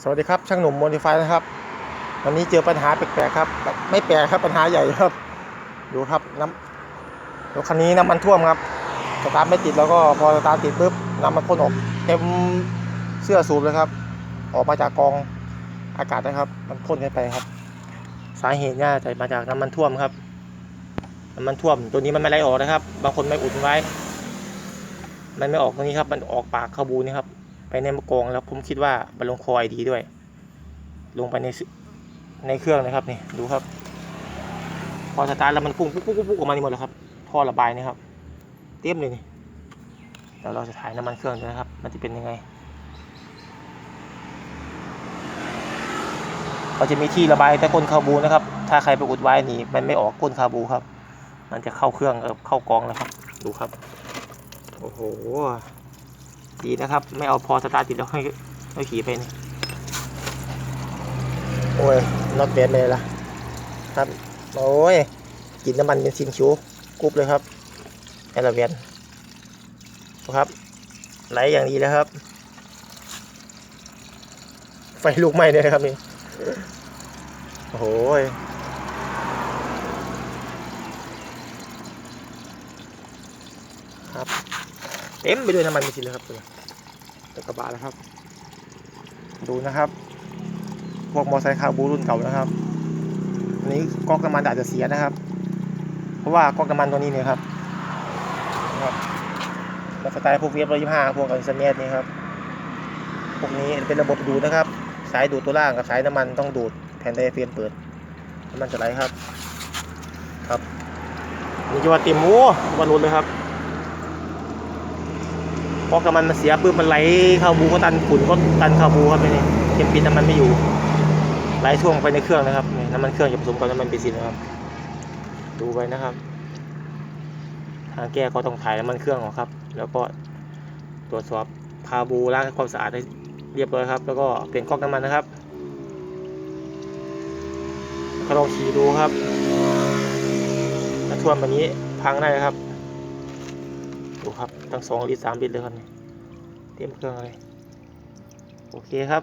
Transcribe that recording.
สวัสดีครับช่างหนุ่มโมดิฟายนะครับ วันนี้เจอปัญหาแปลกๆครับแบบไม่แปลกครับปัญหาใหญ่ครับ ดูครับน้ำรถคันนี้น้ำมันท่วมครับสตาร์ทไม่ติดแล้วก็พอสตาร์ทติดปุ๊บน้ำมันพ่นออกเต็มเสื้อสูบเลยครับ ออกมาจากกองอากาศนะครับ มันพ่นไปครับ สาเหตุน่าจะมาจากน้ำมันท่วมครับน้ำมันท่วมตัวนี้มันไม่ไหลออกนะครับ บางคนไม่อุดไว้ มันไม่ออกตรงนี้ครับ มันออกปากคาบูนี่ครับ ไปในมะกองแล้วผมคิดว่ามันลงคอยดีด้วย ลงไปในในเครื่องนะครับนี่ดูครับ พอสตาร์ทแล้วมันพุ่งปุ๊บปุ๊บปุ๊บออกมานี่หมดแล้วครับท่อระบายนี่ครับ เต็มเลยนี่เดี๋ยวเราจะถ่ายน้ำมันเครื่องดูนะครับ มันจะเป็นยังไงก็จะมีที่ระบายแต่ก้นคาบูนะครับ ถ้าใครไปอุดไว้นี่มันไม่ออกก้นคาบูครับ มันจะเข้าเครื่องเออเข้ากองแล้วครับ ดูครับ โอ้โห ดีนะครับ ไม่เอาพอสตาร์ทติดแล้วให้ให้ขี่ไปนี่โอ้ยน็อตเบสเลยล่ะ ครับ โอ้ยกินน้ำมันเป็นซินชิวกรุ๊บเลยครับแอลเวียนครับไหลอย่างดีแล้วครับ ไฟลุกไหม้เลยนะครับนี่โอ้โหยครับ เต็มไปด้วยน้ำมันเบนซินเลยครับตัวกระบะแล้วครับ ดูนะครับ พวกมอเตอร์ไซค์คาบูรุ่นเก่านะครับอันนี้ก๊อกน้ำมันอาจจะเสียนะครับ เพราะว่าก๊อกน้ำมันตัวนี้เนี่ยครับนะครับมาสไตล์พวกเวฟร้อยยี่ห้าพวกอัลเซเมสนี่ครับพวกนี้เป็นระบบดูดนะครับ สายดูดตัวล่างกับสายน้ำมันต้องดูดแผ่นไดเฟรมเปิดน้ำมันจะไหลครับ ครับนี่จะว่าเต็มโอ้วันรุนเลยครับ พอกำมันมันเสียปุ๊บมันไหลเข้าบูก็ตันขุนก็ตันเข้าบูครับนี่เข็มปิดน้ำมันไม่อยู่ไหลช่วงไปในเครื่องนะครับน้ำมันเครื่องจะผสมกับน้ำมันเบนซินนะครับ ดูไว้นะครับ ทางแก้ก็ต้องถ่ายน้ำมันเครื่องออกครับ แล้วก็ตรวจสอบพาบูล้างความสะอาดให้เรียบร้อยครับ แล้วก็เปลี่ยนก๊อกน้ำมันนะครับก็ลองขี่ดูครับถ้าท่วมแบบนี้พังได้ครับ ดูครับตั้งสองลิตรสามลิตรเลยครับเนี่ยเตรียมเครื่องเลยโอเคครับ